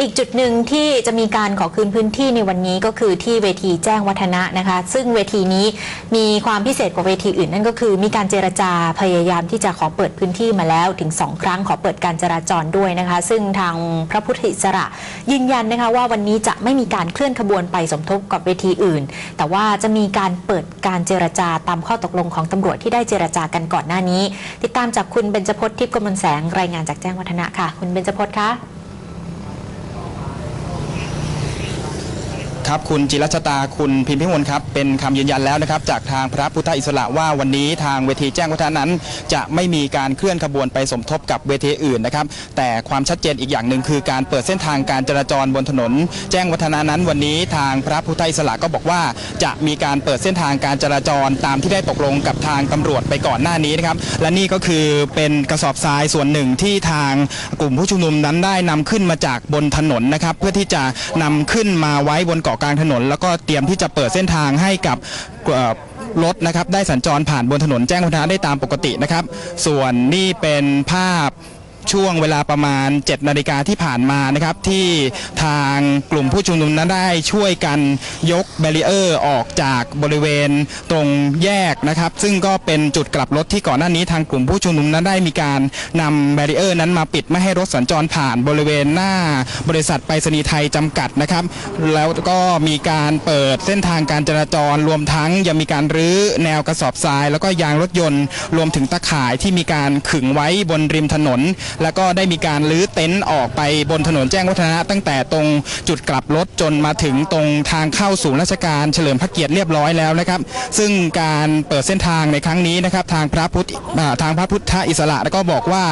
อีกจุดหนึ่งที่จะมีการขอคืนพื้นที่ในวันนี้ก็คือที่เวทีแจ้งวัฒนะนะคะ ซึ่งเวทีนี้มีความพิเศษกว่าเวทีอื่นนั่นก็คือ มีการเจรจาพยายามที่จะขอเปิดพื้นที่มาแล้วถึง 2 ครั้งขอเปิดการจราจรด้วยนะคะ ซึ่งทางพระพุทธอิสระยืนยันนะคะว่าวันนี้จะไม่มีการเคลื่อนขบวนไปสมทบกับเวทีอื่น แต่ว่าจะมีการเปิดการเจรจาตามข้อตกลงของตำรวจที่ได้เจรจากันก่อนหน้านี้ ติดตามจากคุณเบญจพจน์ทิพย์กมลแสงรายงานจากแจ้งวัฒนะค่ะ คุณเบญจพจน์คะ ครับคุณจิรัชตาคุณพิมพิมลครับเป็นคำยืนยันแล้วนะครับ จากทางพระพุทธอิสระว่าวันนี้ทางเวทีแจ้งวัฒนะนั้น จะไม่มีการเคลื่อนขบวนไปสมทบกับเวทีอื่นนะครับ แต่ความชัดเจนอีกอย่างหนึ่งคือการเปิดเส้นทางการจราจรบนถนน แจ้งวัฒนะนั้นวันนี้ทางพระพุทธอิสระก็บอกว่า จะมีการเปิดเส้นทางการจราจรตามที่ได้ตกลงกับทางตำรวจไปก่อนหน้านี้นะครับ และนี่ก็คือเป็นกระสอบทรายส่วนหนึ่งที่ทางกลุ่มผู้ชุมนุมนั้นได้นำขึ้นมาจากบนถนนนะครับ เพื่อที่จะนำขึ้นมาไว้บนเกาะกลางถนน แล้วก็เตรียมที่จะเปิดเส้นทางให้กับรถนะครับได้สัญจรผ่านบนถนนแจ้งวัฒนะได้ตามปกตินะครับ ส่วนนี่เป็นภาพ ช่วงเวลาประมาณ 7 นาฬิกาที่ผ่านมานะครับ ที่ทางกลุ่มผู้ชุมนุมนั้นได้ช่วยกันยกแบรีเออร์ออกจากบริเวณตรงแยกนะครับ ซึ่งก็เป็นจุดกลับรถที่ก่อนหน้านี้ทางกลุ่มผู้ชุมนุมนั้นได้มีการนำแบรีเออร์นั้นมาปิดไม่ให้รถสัญจรผ่านบริเวณหน้าบริษัทไปรษณีย์ไทยจำกัดนะครับ แล้วก็มีการเปิดเส้นทางการจราจรรวมทั้งยังมีการรื้อแนวกระสอบทราย แล้วก็ยางรถยนต์ รวมถึงตะข่ายที่มีการขึงไว้บนริมถนนแล้วก็ได้มีการลื้อเต็นท์ออกไปบนถนนแจ้งวัฒนะตั้งแต่ตรงจุดกลับรถจนมาถึงตรงทางเข้าสู่ราชการเฉลิมพระเกียรติเรียบร้อยแล้วนะครับ ซึ่งการเปิดเส้นทางในครั้งนี้นะครับทางพระพุทธทางพระพุทธอิสระแล้วก็บอกว่า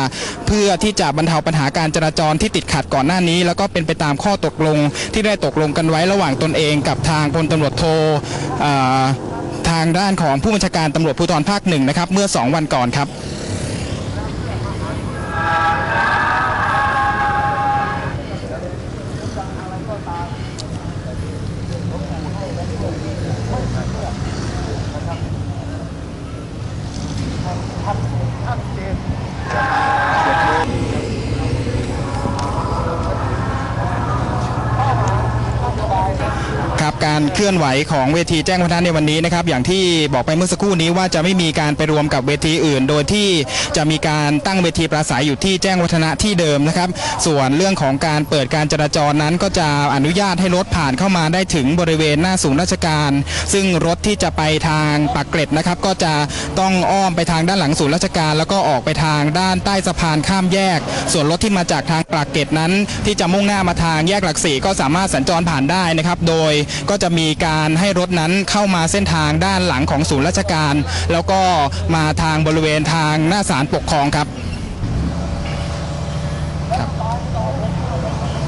เพื่อที่จะบรรเทาปัญหาการจราจรที่ติดขัดก่อนหน้านี้ แล้วก็เป็นไปตามข้อตกลงที่ได้ตกลงกันไว้ระหว่างตนเองกับทางพลตำรวจโททางด้านของผู้บัญชาการตำรวจภูธรภาคหนึ่งนะครับ เมื่อสองวันก่อนครับ あって。 ครับการเคลื่อนไหวของเวทีแจ้งวัฒนะในวันนี้นะครับอย่างที่บอกไปเมื่อสักครู่นี้ว่าจะไม่มีการไปรวมกับเวทีอื่น โดยที่จะมีการตั้งเวทีปราศัยอยู่ที่แจ้งวัฒนะที่เดิมนะครับ ส่วนเรื่องของการเปิดการจราจรนั้นก็จะอนุญาตให้รถผ่านเข้ามาได้ถึงบริเวณหน้าศูนย์ราชการ ซึ่งรถที่จะไปทางปากเกร็ดนะครับ ก็จะต้องอ้อมไปทางด้านหลังศูนย์ราชการ แล้วก็ออกไปทางด้านใต้สะพานข้ามแยก ส่วนรถที่มาจากทางปากเกร็ดนั้น ที่จะมุ่งหน้ามาทางแยกหลักสี่ก็สามารถสัญจรผ่านได้นะครับ โดยก็จะมีการให้รถนั้นเข้ามาเส้นทางด้านหลังของศูนย์ราชการ แล้วก็มาทางบริเวณทางหน้าศาลปกครองครับ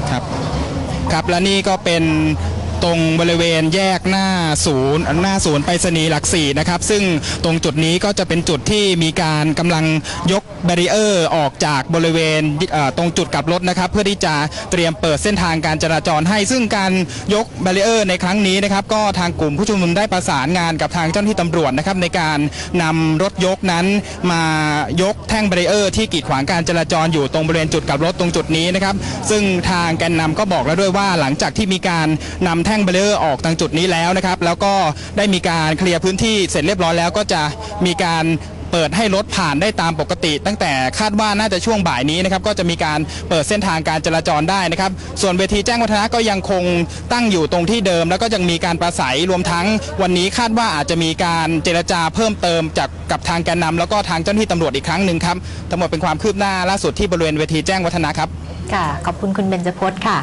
ครับ ครับและนี่ก็เป็น ตรงบริเวณแยกหน้าศูนย์หน้าศูนย์ไปรษณีย์หลักสี่นะครับซึ่งตรงจุดนี้ก็จะเป็นจุดที่มีการกำลังยกแบรีเออร์ออกจากบริเวณตรงจุดกลับรถนะครับเพื่อที่จะเตรียมเปิดเส้นทางการจราจรให้ ซึ่งการยกแบรีเออร์ในครั้งนี้นะครับก็ทางกลุ่มผู้ชุมนุมได้ประสานงานกับทางเจ้าหน้าที่ตำรวจนะครับในการนำรถยกนั้นมายกแท่งแบรีเออร์ที่กีดขวางการจราจรอยู่ตรงบริเวณจุดกลับรถตรงจุดนี้นะครับซึ่งทางแกนนำก็บอกแล้วด้วยว่าหลังจากที่มีการนำแท่งแบรีเออร์ออกทางจุดนี้แล้วนะครับ แล้วก็ได้มีการเคลียร์พื้นที่เสร็จเรียบร้อยแล้วก็จะมีการเปิดให้รถผ่านได้ตามปกติ ตั้งแต่คาดว่าน่าจะช่วงบ่ายนี้นะครับก็จะมีการเปิดเส้นทางการจราจรได้นะครับ ส่วนเวทีแจ้งวัฒนะก็ยังคงตั้งอยู่ตรงที่เดิม แล้วก็ยังมีการประสัยรวมทั้งวันนี้คาดว่าอาจจะมีการเจรจาเพิ่มเติมจากกับทางแกนนำแล้วก็ทางเจ้าหน้าที่ตำรวจอีกครั้งหนึ่งครับทั้งหมดเป็นความคืบหน้าล่าสุดที่บริเวณเวทีแจ้งวัฒนะครับค่ะขอบคุณคุณเบญจพจน์ค่ะ